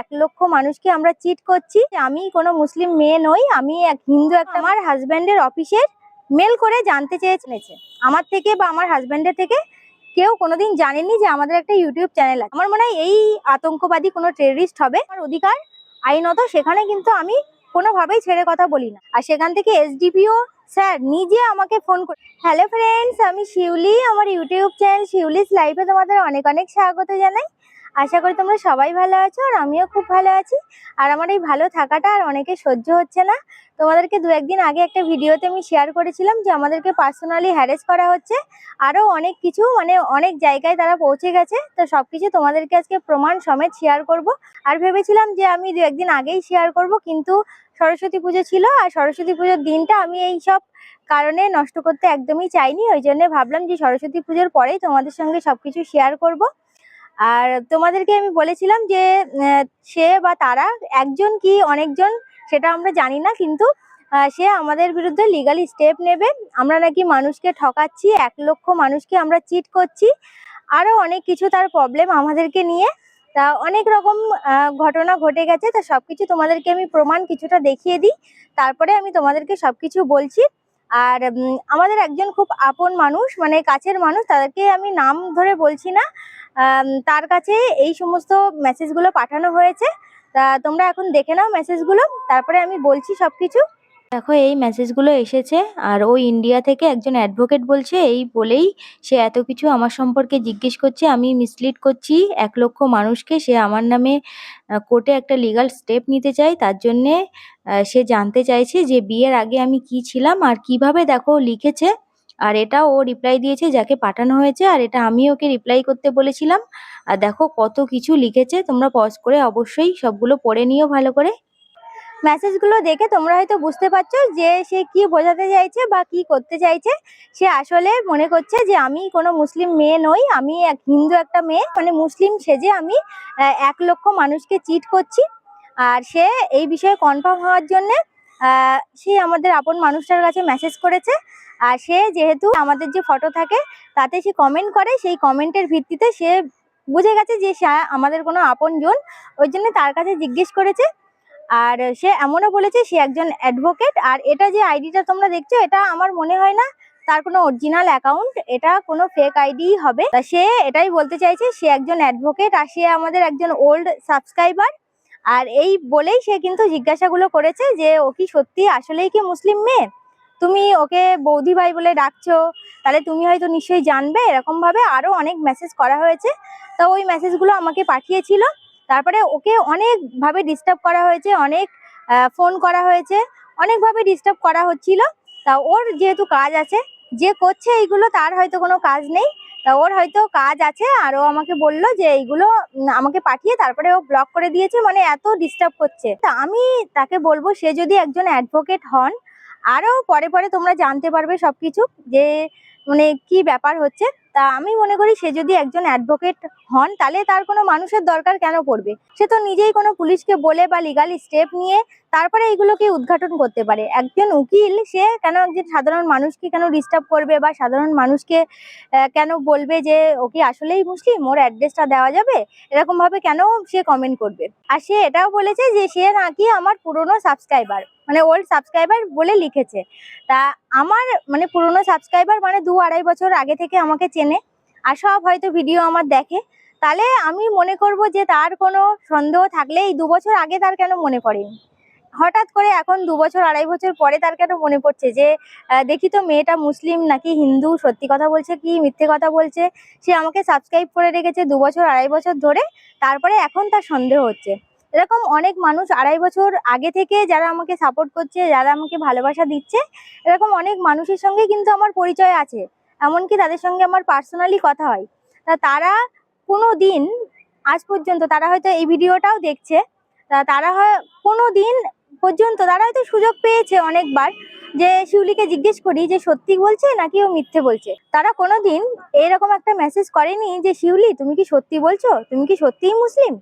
এক লক্ষ মানুষকে আমরা চিট করছি। আমি কোনো মুসলিম মেয়ে নই, আমি এক হিন্দু একটা। আমার হাজব্যান্ডের অফিসের মেল করে জানতে চেয়েছে। আমার থেকে বা আমার হাজব্যান্ডের থেকে কেউ কোনোদিন জানেনি যে আমাদের একটা ইউটিউব চ্যানেল আছে। আমার মনে হয় এই আতঙ্কবাদী কোনো টেররিস্ট হবে। আমার অধিকার আইনত, সেখানে কিন্তু আমি কোনোভাবেই ছেড়ে কথা বলি না। আর সেখান থেকে এসডিপিও স্যার নিজে আমাকে ফোন করে। হ্যালো ফ্রেন্ডস আমি শিউলি। আমার ইউটিউব চ্যানেল শিউলিস লাইফে তোমাদের অনেক অনেক স্বাগত জানাই। আশা করি তোমরা সবাই ভালো আছো আর আমিও খুব ভালো আছি। আর আমার এই ভালো থাকাটা আর অনেকে সহ্য হচ্ছে না। তোমাদেরকে দু একদিন আগে একটা ভিডিওতে আমি শেয়ার করেছিলাম যে আমাদেরকে পার্সোনালি হ্যারেস করা হচ্ছে। আরও অনেক কিছু মানে অনেক জায়গায় তারা পৌঁছে গেছে। তো সব কিছু তোমাদেরকে আজকে প্রমাণ সমেত শেয়ার করব। আর ভেবেছিলাম যে আমি দু একদিন আগেই শেয়ার করব, কিন্তু সরস্বতী পুজো ছিল আর সরস্বতী পুজোর দিনটা আমি এই সব কারণে নষ্ট করতে একদমই চাইনি। ওই জন্য ভাবলাম যে সরস্বতী পুজোর পরেই তোমাদের সঙ্গে সবকিছু শেয়ার করব। আর তোমাদেরকে আমি বলেছিলাম যে সে বা তারা একজন কি অনেকজন সেটা আমরা জানি না, কিন্তু সে আমাদের বিরুদ্ধে লিগালি স্টেপ নেবে। আমরা নাকি মানুষকে ঠকাচ্ছি, এক লক্ষ মানুষকে আমরা চিট করছি। আরও অনেক কিছু তার প্রবলেম আমাদেরকে নিয়ে। তা অনেক রকম ঘটনা ঘটে গেছে। তা সব কিছু তোমাদেরকে আমি প্রমাণ কিছুটা দেখিয়ে দিই। তারপরে আমি তোমাদেরকে সব কিছু বলছি। আর আমাদের একজন খুব আপন মানুষ মানে কাছের মানুষ, তাদেরকে আমি নাম ধরে বলছি না। তার কাছে এই সমস্ত মেসেজগুলো পাঠানো হয়েছে। তা তোমরা এখন দেখে নাও মেসেজগুলো তারপরে আমি বলছি সব কিছু দেখো, এই মেসেজগুলো এসেছে, আর ও ইন্ডিয়া থেকে একজন অ্যাডভোকেট বলছে, এই বলেই সে এত কিছু আমার সম্পর্কে জিজ্ঞেস করছে, আমি মিসলিড করছি এক লক্ষ মানুষকে, সে আমার নামে কোর্টে একটা লিগাল স্টেপ নিতে চাই তার জন্যে সে জানতে চাইছে যে বিয়ের আগে আমি কি ছিলাম, আর কীভাবে দেখো লিখেছে। আর এটা ও রিপ্লাই দিয়েছে যাকে পাঠানো হয়েছে, আর এটা আমি ওকে রিপ্লাই করতে বলেছিলাম। আর দেখো কত কিছু লিখেছে, তোমরা পজ করে অবশ্যই সবগুলো পড়ে নিও ভালো করে। মেসেজগুলো দেখে তোমরা হয়তো বুঝতে পারছ যে সে কি বোঝাতে চাইছে বা কি করতে চাইছে। সে আসলে মনে করছে যে আমি কোনো মুসলিম মেয়ে নই, আমি এক হিন্দু একটা মেয়ে। মানে মুসলিম সেজে আমি এক লক্ষ মানুষকে চিট করছি। আর সে এই বিষয়ে কনফার্ম হওয়ার জন্যে সে আমাদের আপন মানুষটার কাছে মেসেজ করেছে। আর সে যেহেতু আমাদের যে ফটো থাকে, তাতে সে কমেন্ট করে, সেই কমেন্টের ভিত্তিতে সে বুঝে গেছে যে সে আমাদের কোনো আপন জন ওই জন্য তার কাছে জিজ্ঞেস করেছে। আর সে এমনও বলেছে, সে একজন অ্যাডভোকেট আর এটা যে আইডিটা তোমরা দেখছ, এটা আমার মনে হয় না তার কোনো অরিজিনাল অ্যাকাউন্ট এটা কোনো ফেক আইডি হবে। তা সে এটাই বলতে চাইছে, সে একজন অ্যাডভোকেট আর সে আমাদের একজন ওল্ড সাবস্ক্রাইবার আর এই বলেই সে কিন্তু জিজ্ঞাসাগুলো করেছে যে, ও কি সত্যি আসলেই কি মুসলিম মেয়ে? তুমি ওকে বৌদি ভাই বলে ডাকছো, তাহলে তুমি হয়তো নিশ্চয়ই জানবে, এরকমভাবে আরও অনেক মেসেজ করা হয়েছে। তো ওই মেসেজগুলো আমাকে পাঠিয়েছিল। তারপরে ওকে অনেকভাবে ডিস্টার্ব করা হয়েছে, অনেক ফোন করা হয়েছে, অনেকভাবে ডিস্টার্ব করা হচ্ছিল। তা ওর যেহেতু কাজ আছে, যে করছে এইগুলো তার হয়তো কোনো কাজ নেই। তা ওর হয়তো কাজ আছে, আর ও আমাকে বলল যে এইগুলো আমাকে পাঠিয়ে তারপরে ও ব্লক করে দিয়েছে মানে এত ডিস্টার্ব করছে। তা আমি তাকে বলব, সে যদি একজন অ্যাডভোকেট হন আরও পরে পরে তোমরা জানতে পারবে সব কিছু যে মানে কি ব্যাপার হচ্ছে। তা আমি মনে করি সে যদি একজন অ্যাডভোকেট হন, তাহলে তার কোনো মানুষের দরকার কেন পড়বে? সে তো নিজেই কোনো পুলিশকে বলে বা লিগাল স্টেপ নিয়ে তারপরে এইগুলোকে উদ্ঘাটন করতে পারে। একজন উকিল, সে কেন একজন সাধারণ মানুষকে কেন ডিস্টার্ব করবে বা সাধারণ মানুষকে কেন বলবে যে ও কি আসলেই মুসলিম, ওর অ্যাড্রেসটা দেওয়া যাবে, এরকম ভাবে কেন সে কমেন্ট করবে? আর সে এটাও বলেছে যে সে নাকি আমার পুরনো সাবস্ক্রাইবার মানে ওল্ড সাবস্ক্রাইবার বলে লিখেছে। তা আমার মানে পুরনো সাবস্ক্রাইবার মানে দু আড়াই বছর আগে থেকে আমাকে চেনে, আর সব হয়তো ভিডিও আমার দেখে। তাহলে আমি মনে করব যে তার কোনো সন্দেহ থাকলে এই দু বছর আগে তার কেন মনে পড়েনি? হঠাৎ করে এখন দু বছর, আড়াই বছর পরে তার কেন মনে পড়ছে? যে দেখি তো মেয়েটা মুসলিম নাকি হিন্দু, সত্যি কথা বলছে কি, মিথ্যে কথা বলছে? সে আমাকে সাবস্ক্রাইব করে রেখেছে দু বছর, আড়াই বছর ধরে, তারপরে এখন তার সন্দেহ হচ্ছে। এরকম অনেক মানুষ আড়াই বছর আগে থেকে যারা আমাকে সাপোর্ট করছে, যারা আমাকে ভালোবাসা দিচ্ছে, এরকম অনেক মানুষের সঙ্গে কিন্তু আমার পরিচয় আছে। এমনকি তাদের সঙ্গে আমার পার্সোনালি কথা হয়। তা তারা কোনো দিন আজ পর্যন্ত তারা হয়তো এই ভিডিওটাও দেখছে, তা তারা হয় কোনো দিন পর্যন্ত তারা হয়তো সুযোগ পেয়েছে অনেকবার যে শিউলিকে জিজ্ঞেস করি যে সত্যি বলছে নাকি ও মিথ্যে বলছে। তারা কোনোদিন এরকম একটা মেসেজ করেনি যে, শিউলি, তুমি কি সত্যি বলছো? তুমি কি সত্যিই মুসলিম?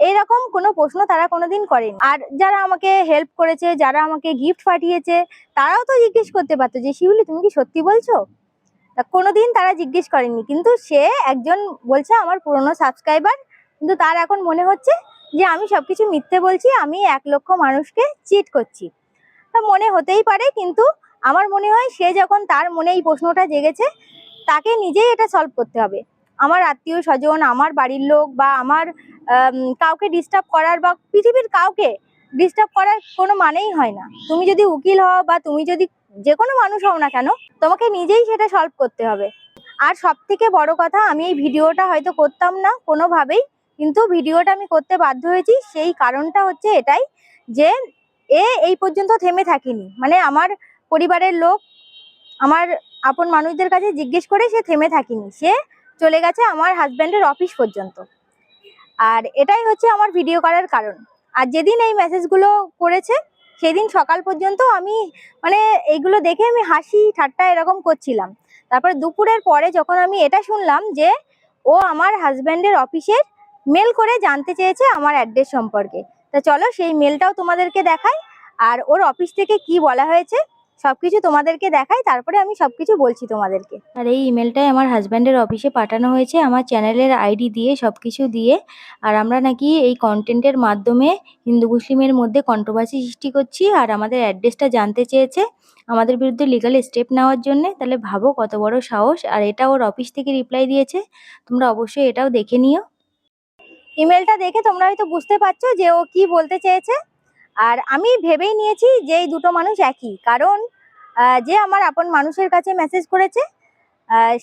এরকম কোনো প্রশ্ন তারা কোনোদিন করেনি। আর যারা আমাকে হেল্প করেছে, যারা আমাকে গিফট পাঠিয়েছে, তারাও তো জিজ্ঞেস করতে পারতো যে, শিউলি, তুমি কি সত্যি বলছো? কোনোদিন তারা জিজ্ঞেস করেনি। কিন্তু সে একজন বলছে আমার পুরনো সাবস্ক্রাইবার কিন্তু তার এখন মনে হচ্ছে যে আমি সবকিছু মিথ্যে বলছি, আমি এক লক্ষ মানুষকে চিট করছি। তা মনে হতেই পারে, কিন্তু আমার মনে হয় সে যখন তার মনে এই প্রশ্নটা জেগেছে, তাকে নিজেই এটা সলভ করতে হবে। আমার আত্মীয় স্বজন, আমার বাড়ির লোক বা আমার কাউকে ডিস্টার্ব করার বা পৃথিবীর কাউকে ডিস্টার্ব করার কোনো মানেই হয় না। তুমি যদি উকিল হও বা তুমি যদি যে কোনো মানুষ হও না কেন, তোমাকে নিজেই সেটা সলভ করতে হবে। আর সব থেকে বড় কথা, আমি এই ভিডিওটা হয়তো করতাম না, কোনোভাবেই কিন্তু ভিডিওটা আমি করতে বাধ্য হয়েছি, সেই কারণটা হচ্ছে এটাই যে এ এই পর্যন্ত থেমে থাকেনি। মানে আমার পরিবারের লোক, আমার আপন মানুষদের কাছে জিজ্ঞেস করে সে থেমে থাকেনি। সে চলে গেছে আমার হাজব্যান্ডের অফিস পর্যন্ত। আর এটাই হচ্ছে আমার ভিডিও করার কারণ। আর যেদিন এই মেসেজগুলো করেছে, সেদিন সকাল পর্যন্ত আমি মানে এইগুলো দেখে আমি হাসি ঠাট্টা এরকম করছিলাম। তারপর দুপুরের পরে যখন আমি এটা শুনলাম যে ও আমার হাজব্যান্ডের অফিসের মেল করে জানতে চেয়েছে আমার অ্যাড্রেস সম্পর্কে। তা চলো সেই মেলটাও তোমাদেরকে দেখাই, আর ওর অফিস থেকে কি বলা হয়েছে সবকিছু তোমাদেরকে দেখাই, তারপরে আমি সবকিছু বলছি তোমাদেরকে। আর এই ইমেলটাই আমার হাজব্যান্ডের অফিসে পাঠানো হয়েছে, আমার চ্যানেলের আইডি দিয়ে, সবকিছু দিয়ে। আর আমরা নাকি এই কন্টেন্টের মাধ্যমে হিন্দু মুসলিমের মধ্যে কন্ট্রোভার্সি সৃষ্টি করছি, আর আমাদের অ্যাড্রেসটা জানতে চেয়েছে আমাদের বিরুদ্ধে লিগাল স্টেপ নেওয়ার জন্য। তাহলে ভাবো কত বড় সাহস, আর এটা ওর অফিস থেকে রিপ্লাই দিয়েছে, তোমরা অবশ্যই এটাও দেখে নিও। ইমেলটা দেখে তোমরা হয়তো বুঝতে পারছ যে ও কি বলতে চেয়েছে। আর আমি ভেবেই নিয়েছি যে এই দুটো মানুষ একই। কারণ যে আমার আপন মানুষের কাছে মেসেজ করেছে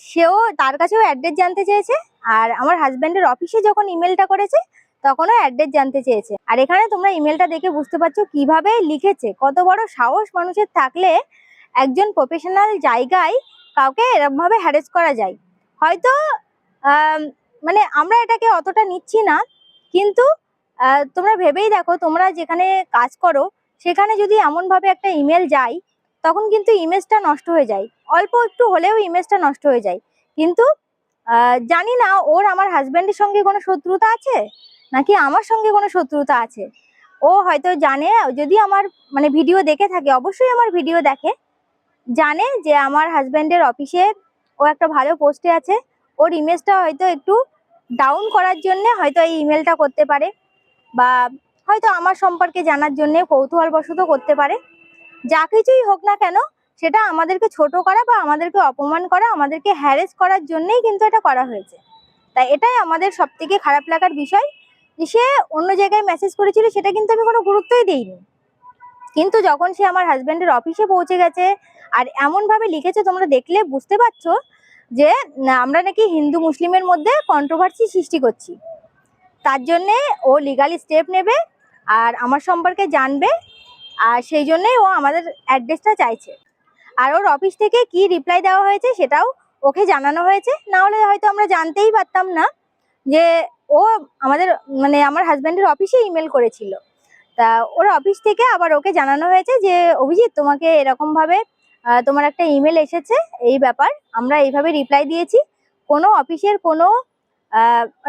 সেও তার কাছেও অ্যাড্রেস জানতে চেয়েছে। আর আমার হাজব্যান্ডের অফিসে যখন ইমেলটা করেছে, তখনও অ্যাড্রেস জানতে চেয়েছে। আর এখানে তোমরা ইমেলটা দেখে বুঝতে পারছ কীভাবে লিখেছে। কত বড় সাহস মানুষের থাকলে একজন প্রফেশনাল জায়গায় কাউকে এরকম ভাবে হ্যারেস করা যায়। হয়তো মানে আমরা এটাকে অতটা নিচ্ছি না, কিন্তু তোমরা ভেবেই দেখো, তোমরা যেখানে কাজ করো, সেখানে যদি এমন ভাবে একটা ইমেল যায়, তখন কিন্তু ইমেজটা নষ্ট হয়ে যায়। অল্প একটু হলেও ইমেজটা নষ্ট হয়ে যায়। কিন্তু জানি না ওর আমার হাজব্যান্ডের সঙ্গে কোনো শত্রুতা আছে? নাকি আমার সঙ্গে কোনো শত্রুতা আছে? ও হয়তো জানে, যদি আমার মানে ভিডিও দেখে থাকে, অবশ্যই আমার ভিডিও দেখে। জানে যে আমার হাজব্যান্ডের অফিসে ও একটা ভালো পোস্টে আছে। ওর ইমেজটা হয়তো একটু ডাউন করার জন্য হয়তো এই ইমেলটা করতে পারে বা হয়তো আমার সম্পর্কে জানার জন্য কৌতূহলবশত করতে পারে। যা কিছুই হোক না কেন, সেটা আমাদেরকে ছোট করা বা আমাদেরকে অপমান করা, আমাদেরকে হ্যারেস করার জন্যই কিন্তু এটা করা হয়েছে। তাই এটাই আমাদের সব থেকে খারাপ লাগার বিষয়। যে সে অন্য জায়গায় মেসেজ করেছিল, সেটা কিন্তু আমি কোনো গুরুত্বই দিইনি। কিন্তু যখন সে আমার হাজব্যান্ডের অফিসে পৌঁছে গেছে, আর এমনভাবে লিখেছে, তোমরা দেখলে বুঝতে পারছ যে আমরা নাকি হিন্দু মুসলিমের মধ্যে কন্ট্রোভার্সি সৃষ্টি করছি। তার জন্যে ও লিগাল স্টেপ নেবে আর আমার সম্পর্কে জানবে আর সেই জন্যই ও আমাদের অ্যাড্রেসটা চাইছে। আর ওর অফিস থেকে কি রিপ্লাই দেওয়া হয়েছে সেটাও ওকে জানানো হয়েছে। না হলে হয়তো আমরা জানতেই পারতাম না যে ও আমাদের মানে আমার হাজব্যান্ডের অফিসে ইমেল করেছিল। তা ওর অফিস থেকে আবার ওকে জানানো হয়েছে যে অভিজিৎ তোমাকে এরকম ভাবে আহ, তোমার একটা ইমেল এসেছে এই ব্যাপার। আমরা এইভাবে রিপ্লাই দিয়েছি। কোনো অফিসের কোনো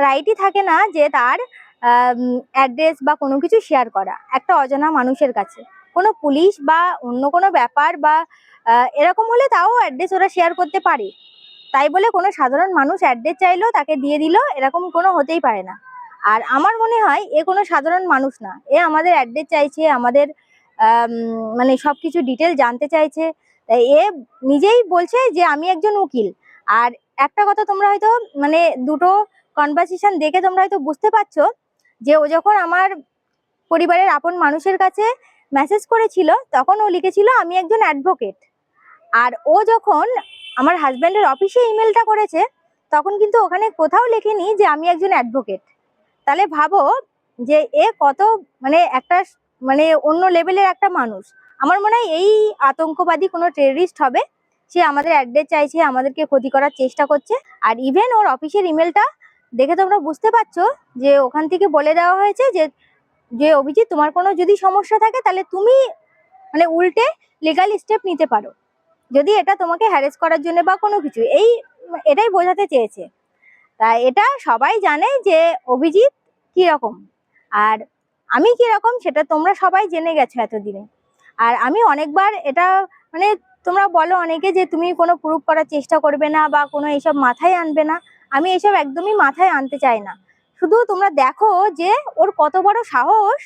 রাইটই থাকে না যে তার অ্যাড্রেস বা কোনো কিছু শেয়ার করা। একটা অজানা মানুষের কাছে। কোনো পুলিশ বা অন্য কোনো ব্যাপার বা এরকম হলে তাও অ্যাড্রেস ওরা শেয়ার করতে পারে। তাই বলে কোনো সাধারণ মানুষ অ্যাড্রেস চাইলো, তাকে দিয়ে দিল, এরকম কোনো হতেই পারে না। আর আমার মনে হয় এ কোনো সাধারণ মানুষ না। এ আমাদের অ্যাড্রেস চাইছে, আমাদের মানে সব কিছু ডিটেল জানতে চাইছে। এ নিজেই বলছে যে আমি একজন উকিল। আর একটা কথা তোমরা হয়তো মানে দুটো কনভারসেশন দেখে তোমরা হয়তো বুঝতে পারছ যে ও যখন আমার পরিবারের আপন মানুষের কাছে মেসেজ করেছিল, তখন ও লিখেছিল, আমি একজন অ্যাডভোকেট আর ও যখন আমার হাজব্যান্ডের অফিসে ইমেলটা করেছে, তখন কিন্তু ওখানে কোথাও লেখেনি যে আমি একজন অ্যাডভোকেট তাহলে ভাবো যে এ কত মানে একটা মানে অন্য লেভেলের একটা মানুষ। আমার মনে হয় এই আতঙ্কবাদী কোনো টেররিস্ট হবে। সে আমাদের অ্যাড্রেস চাইছে, আমাদেরকে ক্ষতি করার চেষ্টা করছে। আর ইভেন ওর অফিসের ইমেলটা দেখে তোমরা বুঝতে পারছ যে ওখান থেকে বলে দেওয়া হয়েছে যে যে অভিজিৎ, তোমার কোনো যদি সমস্যা থাকে তাহলে তুমি মানে উল্টে লিগাল স্টেপ নিতে পারো। যদি এটা তোমাকে হ্যারেস করার জন্য বা কোনো কিছু, এই এটাই বোঝাতে চেয়েছে। তা এটা সবাই জানে যে অভিজিৎ কীরকম। আর আমি কীরকম সেটা তোমরা সবাই জেনে গেছো এতদিনে। আর আমি অনেকবার এটা মানে তোমরা বলো অনেকে যে তুমি কোনো প্রুফ করার চেষ্টা করবে না বা কোনো এইসব মাথায় আনবে না। আমি এইসব একদমই মাথায় আনতে চাই না। শুধু তোমরা দেখো যে ওর কত বড় সাহস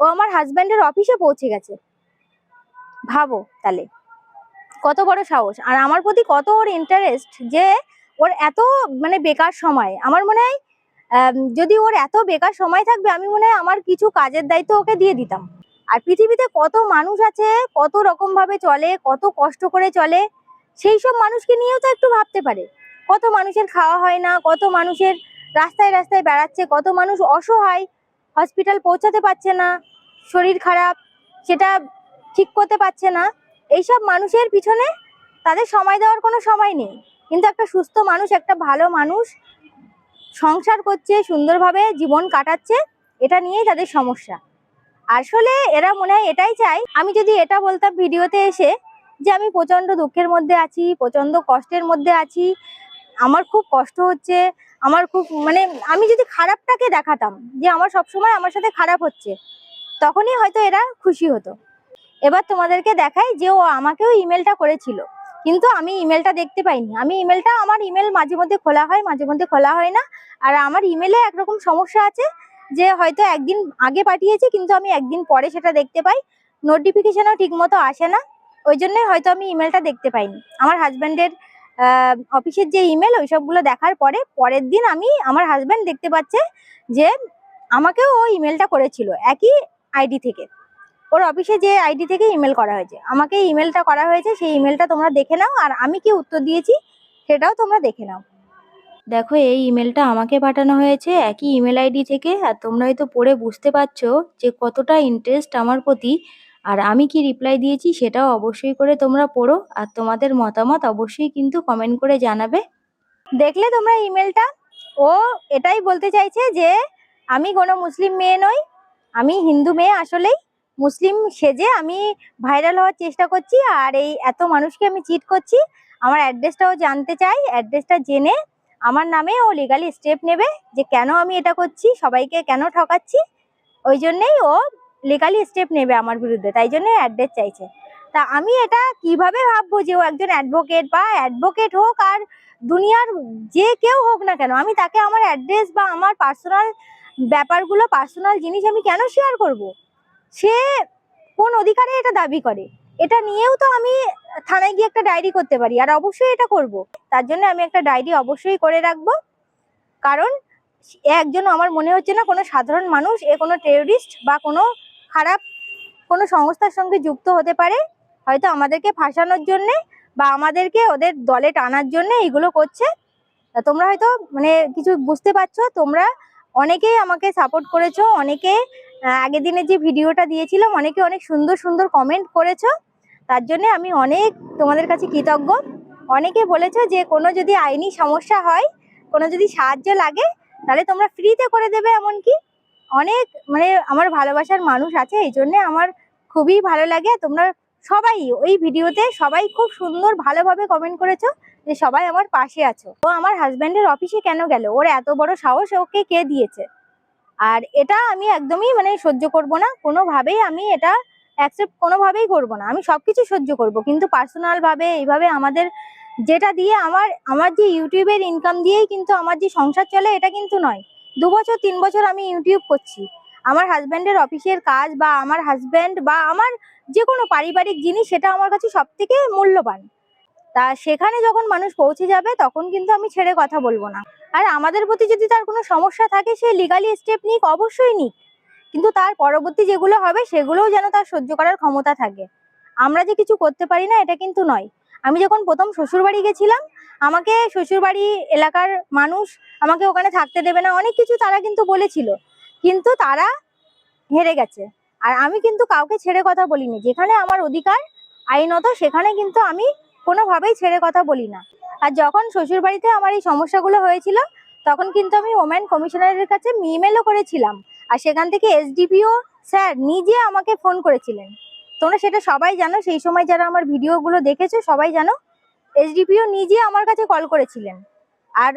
ও আমার হাজব্যান্ডের অফিসে পৌঁছে গেছে। ভাবো তাহলে। কত বড় সাহস। আর আমার প্রতি কত ওর ইন্টারেস্ট যে ওর এত মানে বেকার সময়। আমার মনে হয় যদি ওর এত বেকার সময় থাকবে, আমি মনে হয় আমার কিছু কাজের দায়িত্ব ওকে দিয়ে দিতাম। আর পৃথিবীতে কত মানুষ আছে, কত রকম ভাবে চলে, কত কষ্ট করে চলে সেই সব মানুষকে নিয়েও তো একটু ভাবতে পারে। কত মানুষের খাওয়া হয় না, কত মানুষের রাস্তায় রাস্তায় বেড়াচ্ছে, কত মানুষ অসহায় হসপিটাল পৌঁছাতে পারছে না, শরীর খারাপ, সেটা ঠিক করতে পারছে না। এইসব মানুষের পিছনে তাদের সময় দেওয়ার কোনো সময় নেই। কিন্তু একটা সুস্থ মানুষ, একটা ভালো মানুষ সংসার করছে, সুন্দরভাবে জীবন কাটাচ্ছে, এটা নিয়েই তাদের সমস্যা। আসলে এরা মনে হয় এটাই চাই আমি যদি এটা বলতাম ভিডিওতে এসে যে আমি প্রচণ্ড দুঃখের মধ্যে আছি প্রচণ্ড কষ্টের মধ্যে আছি, আমার খুব কষ্ট হচ্ছে, আমার খুব মানে আমি যদি খারাপটাকে দেখাতাম যে আমার সবসময় আমার সাথে খারাপ হচ্ছে, তখনই হয়তো এরা খুশি হতো। এবার তোমাদেরকে দেখাই যে ও আমাকেও ইমেলটা করেছিল। কিন্তু আমি ইমেলটা দেখতে পাইনি। আমি ইমেলটা আমার ইমেল মাঝে মধ্যে খোলা হয়, মাঝে মধ্যে খোলা হয় না। আর আমার ইমেলে একরকম সমস্যা আছে যে হয়তো একদিন আগে পাঠিয়েছে, কিন্তু আমি একদিন পরে সেটা দেখতে পাই। নোটিফিকেশনও ঠিক মতো আসে না। ওই জন্যই হয়তো আমি ইমেলটা দেখতে পাইনি। আমার হাজব্যান্ডের অফিসের যে ইমেল ওই সবগুলো দেখার পরে পরের দিন আমি আমার হাজব্যান্ড দেখতে পাচ্ছে যে আমাকেও ও ইমেলটা করেছিল একই আইডি থেকে। ওর অফিসে যে আইডি থেকে ইমেল করা হয়েছে। আমাকে ইমেলটা করা হয়েছে, সেই ইমেলটা তোমরা দেখে নাও। আর আমি কি উত্তর দিয়েছি, সেটাও তোমরা দেখে নাও। দেখো, এই ইমেলটা আমাকে পাঠানো হয়েছে, একই ইমেল আইডি থেকে, আর তোমরা হয়তো পড়ে বুঝতে পারছ যে কতটা ইন্টারেস্ট আমার প্রতি, আর আমি কি রিপ্লাই দিয়েছি সেটাও অবশ্যই করে তোমরা পড়ো, আর তোমাদের মতামত অবশ্যই কিন্তু কমেন্ট করে জানাবে। দেখলে তোমরা ইমেলটা ও এটাই বলতে চাইছে যে, আমি কোনো মুসলিম মেয়ে নই, আমি হিন্দু মেয়ে আসলেই, মুসলিম সেজে আমি ভাইরাল হওয়ার চেষ্টা করছি, আর এই এত মানুষকে আমি চিট করছি, আমার অ্যাড্রেসটাও জানতে চাই অ্যাড্রেসটা জেনে আমার নামে ও লিগালি স্টেপ নেবে যে কেন আমি এটা করছি, সবাইকে কেন ঠকাচ্ছি। ওই জন্যেই ও লিগালি স্টেপ নেবে আমার বিরুদ্ধে, তাই জন্য অ্যাড্রেস চাইছে। তা আমি এটা কীভাবে ভাববো যে ও একজন অ্যাডভোকেট বা অ্যাডভোকেট হোক আর দুনিয়ার যে কেউ হোক না কেন, আমি তাকে আমার অ্যাড্রেস বা আমার পার্সোনাল ব্যাপারগুলো পার্সোনাল জিনিস আমি কেন শেয়ার করব? সে কোন অধিকারে এটা দাবি করে? এটা নিয়েও তো আমি থানায় গিয়ে একটা ডায়েরি করতে পারি, আর অবশ্যই এটা করব। তার জন্য আমি একটা ডায়েরি অবশ্যই করে রাখব। কারণ একজন আমার মনে হচ্ছে না কোনো সাধারণ মানুষ, এ কোনো টেররিস্ট বা কোনো খারাপ কোনো সংস্থার সঙ্গে যুক্ত হতে পারে। হয়তো আমাদেরকে ফাঁসানোর জন্যে বা আমাদেরকে ওদের দলে টানার জন্য এগুলো করছে। তোমরা হয়তো মানে কিছু বুঝতে পারছ, তোমরা অনেকেই আমাকে সাপোর্ট করেছ, অনেকে আগের দিনের যে ভিডিওটা দিয়েছিলাম, অনেকে অনেক সুন্দর সুন্দর কমেন্ট করেছ। তার জন্য আমি অনেক তোমাদের কাছে কৃতজ্ঞ। অনেকে বলেছ যে, কোনো যদি আইনি সমস্যা হয়, কোনো যদি সাহায্য লাগে, তাহলে তোমরা ফ্রিতে করে দেবে এমনকি। অনেক মানে আমার ভালোবাসার মানুষ আছে, এই জন্যে আমার খুবই ভালো লাগে। তোমরা সবাই ওই ভিডিওতে সবাই খুব সুন্দর ভালোভাবে কমেন্ট করেছ। যে সবাই আমার পাশে আছো। ও আমার হাজব্যান্ডের অফিসে কেন গেল? ওর এত বড় সাহস ওকে কে দিয়েছে? আর এটা আমি একদমই মানে সহ্য করব না। কোনোভাবেই আমি এটা অ্যাকসেপ্ট কোনোভাবেই করব না। আমি সব সবকিছু সহ্য করব। কিন্তু পার্সোনাল ভাবে, এইভাবে আমাদের যেটা দিয়ে আমার আমার যে ইউটিউবের ইনকাম দিয়েই কিন্তু আমার যে সংসার চলে, এটা কিন্তু নয়। দু বছর, তিন বছর আমি ইউটিউব করছি। আমার হাজব্যান্ডের অফিসের কাজ বা আমার হাজব্যান্ড বা আমার যে কোনো পারিবারিক জিনিস, সেটা আমার কাছে সব থেকে মূল্যবান। তা সেখানে যখন মানুষ পৌঁছে যাবে, তখন কিন্তু আমি ছেড়ে কথা বলব না। আর আমাদের প্রতি যদি তার কোনো সমস্যা থাকে, সে লিগালি স্টেপ নিক, অবশ্যই নিক। কিন্তু তার পরবর্তী যেগুলো হবে, সেগুলোও যেন তার সহ্য করার ক্ষমতা থাকে। আমরা যে কিছু করতে পারি না, এটা কিন্তু নয়। আমি যখন প্রথম শ্বশুরবাড়ি গেছিলাম, আমাকে শ্বশুরবাড়ি এলাকার মানুষ আমাকে ওখানে থাকতে দেবে না, অনেক কিছু তারা কিন্তু বলেছিল। কিন্তু তারা হেরে গেছে। আর আমি কিন্তু কাউকে ছেড়ে কথা বলিনি। যেখানে আমার অধিকার, আইনত, সেখানে কিন্তু আমি কোনোভাবেই ছেড়ে কথা বলি না। আর যখন শ্বশুরবাড়িতে আমার এই সমস্যাগুলো হয়েছিল, তখন কিন্তু আমি ওম্যান কমিশনারের কাছে ইমেলও করেছিলাম। আর সেখান থেকে এসডিপিও স্যার নিজে আমাকে ফোন করেছিলেন। তোমরা সেটা সবাই জানো, সেই সময় যারা আমার ভিডিওগুলো দেখেছ সবাই জানো এসডিপিও নিজে আমার কাছে কল করেছিলেন। আর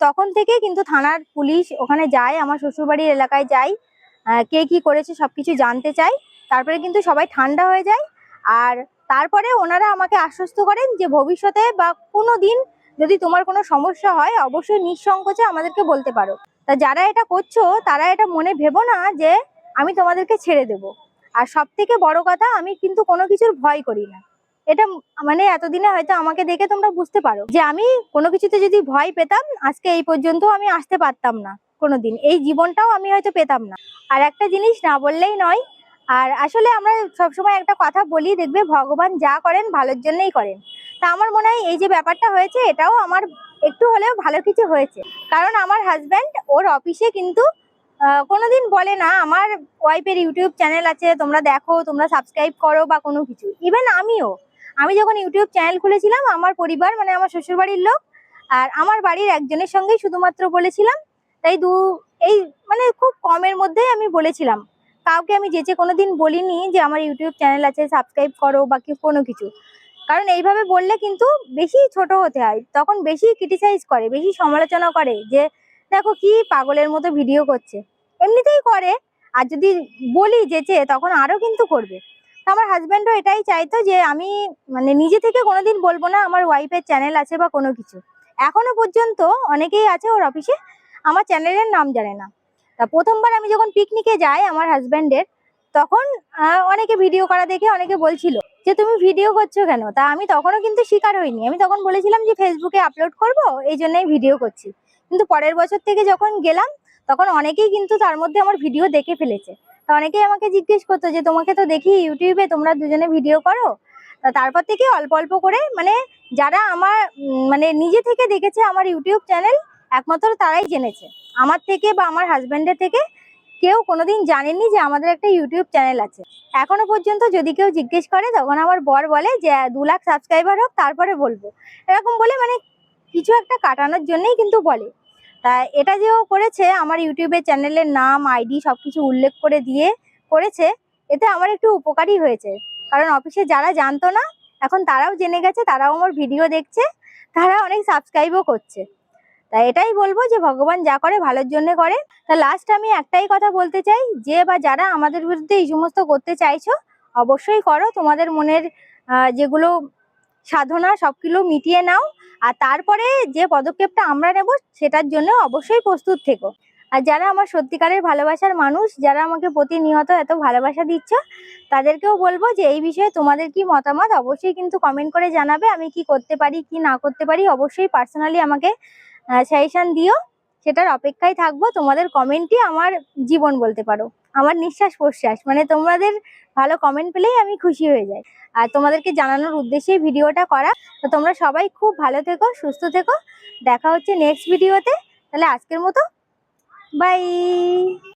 তখন থেকে কিন্তু থানার পুলিশ ওখানে যায়, আমার শ্বশুরবাড়ির এলাকায় যায় কে কি করেছে সব কিছু জানতে চাই। তারপরে কিন্তু সবাই ঠান্ডা হয়ে যায়। আর তারপরে ওনারা আমাকে আশ্বস্ত করেন যে ভবিষ্যতে বা কোনো দিন যদি তোমার কোনো সমস্যা হয়, অবশ্যই নিঃসংকোচে আমাদেরকে বলতে পারো। তা যারা এটা করছ, তারা এটা মনে ভেবো না যে আমি তোমাদেরকে ছেড়ে দেব। আর সব থেকে বড় কথা, আমি কিন্তু কোনো কিছুর ভয় করি না। এটা মানে এতদিনে হয়তো আমাকে দেখে তোমরা বুঝতে পারো যে আমি কোনো কিছুতে যদি ভয় পেতাম, আজকে এই পর্যন্ত আমি আসতে পারতাম না কোনোদিন। এই জীবনটাও আমি হয়তো পেতাম না। আর একটা জিনিস না বললেই নয় আর আসলে আমরা সবসময় একটা কথা বলি, দেখবে ভগবান যা করেন ভালোর জন্যই করেন। তা আমার মনে হয় এই যে ব্যাপারটা হয়েছে, এটাও আমার একটু হলেও ভালো কিছু হয়েছে। কারণ আমার হাজব্যান্ড ওর অফিসে কিন্তু কোনোদিন বলে না, আমার ওয়াইফের ইউটিউব চ্যানেল আছে, তোমরা দেখো, তোমরা সাবস্ক্রাইব করো, বা কোনো কিছু। ইভেন আমিও। আমি যখন ইউটিউব চ্যানেল খুলেছিলাম, আমার পরিবার মানে আমার শ্বশুরবাড়ির লোক আর আমার বাড়ির একজনের সঙ্গেই শুধুমাত্র বলেছিলাম। তাই দু, এই মানে খুব কমের মধ্যেই আমি বলেছিলাম। কাউকে আমি যেচে কোনোদিন বলিনি যে আমার ইউটিউব চ্যানেল আছে সাবস্ক্রাইব করো বা কোনো কিছু। কারণ এইভাবে বললে কিন্তু বেশি ছোট হতে হয়, তখন বেশি ক্রিটিসাইজ করে, বেশি সমালোচনা করে যে, দেখো কি পাগলের মতো ভিডিও করছে। এমনিতেই করে, আর যদি বলি যেচে তখন আরও কিন্তু করবে। আমার হাজব্যান্ডও এটাই চাইতো যে, আমি মানে নিজে থেকে কোনোদিন বলব না আমার ওয়াইফের চ্যানেল আছে বা কোনো কিছু। এখনও পর্যন্ত অনেকেই আছে ওর অফিসে আমার চ্যানেলের নাম জানে না। তা প্রথমবার আমি যখন পিকনিকে যাই আমার হাজব্যান্ডের তখন অনেকে ভিডিও করা দেখে অনেকে বলছিল যে, তুমি ভিডিও করছ কেন? তা আমি তখনও কিন্তু শিকার হইনি। আমি তখন বলেছিলাম যে ফেসবুকে আপলোড করব, এই জন্যই ভিডিও করছি। কিন্তু পরের বছর থেকে যখন গেলাম, তখন অনেকেই কিন্তু তার মধ্যে আমার ভিডিও দেখে ফেলেছে। তা অনেকেই আমাকে জিজ্ঞেস করতো যে, তোমাকে তো দেখি ইউটিউবে তোমরা দুজনে ভিডিও করো? তা তারপর থেকে অল্প অল্প করে মানে যারা আমার মানে নিজে থেকে দেখেছে আমার ইউটিউব চ্যানেল একমাত্র তারাই জেনেছে। আমার থেকে বা আমার হাজব্যান্ডের থেকে কেউ কোনোদিন জানেননি যে আমাদের একটা ইউটিউব চ্যানেল আছে। এখনও পর্যন্ত যদি কেউ জিজ্ঞেস করে, তখন আমার বর বলে যে, দু লাখ সাবস্ক্রাইবার হোক, তারপরে বলব। এরকম বলে মানে কিছু একটা কাটানোর জন্যই কিন্তু বলে। তা এটা যে ও করেছে, আমার ইউটিউবের চ্যানেলের নাম আইডি সব কিছু উল্লেখ করে দিয়ে করেছে, এতে আমার একটু উপকারই হয়েছে। কারণ অফিসে যারা জানতো না, এখন তারাও জেনে গেছে, তারাও আমার ভিডিও দেখছে, তারা অনেক সাবস্ক্রাইবও করছে। তা এটাই বলব যে ভগবান যা করে ভালোর জন্য করে। তা লাস্ট আমি একটাই কথা বলতে চাই, যে বা যারা আমাদের বিরুদ্ধে এই সমস্ত করতে চাইছো, অবশ্যই করো। তোমাদের মনের যেগুলো সাধনা সবগুলো মিটিয়ে নাও। আর তারপরে যে পদক্ষেপটা আমরা নেব, সেটার জন্য অবশ্যই প্রস্তুত থেকো। আর যারা আমার সত্যিকারের ভালোবাসার মানুষ, যারা আমাকে প্রতিনিয়ত এত ভালোবাসা দিচ্ছ, তাদেরকেও বলব যে এই বিষয়ে তোমাদের কি মতামত, অবশ্যই কিন্তু কমেন্ট করে জানাবে। আমি কি করতে পারি, কি না করতে পারি, অবশ্যই পার্সোনালি আমাকে সাজেশন দিও। সেটার অপেক্ষায় থাকব। তোমাদের কমেন্টই আমার জীবন বলতে পারো। আমার নিঃশ্বাস প্রশ্বাস। মানে তোমাদের ভালো কমেন্ট পেলেই আমি খুশি হয়ে যাই। আর তোমাদেরকে জানানোর উদ্দেশ্যেই ভিডিওটা করা। তো তোমরা সবাই খুব ভালো থেকো, সুস্থ থেকো। দেখা হচ্ছে নেক্সট ভিডিওতে তাহলে আজকের মতো। বাই